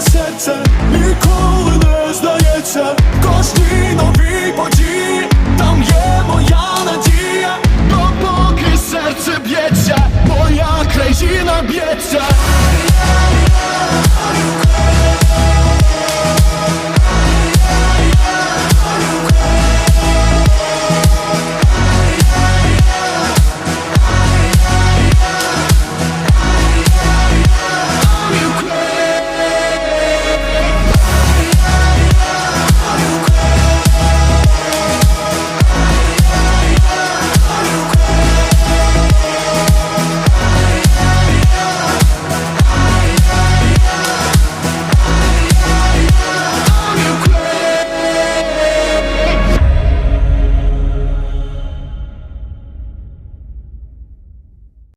Серце ніколи не здається, кожній нові події, там є моя надія, допоки серце б'ється, моя країна б'ється.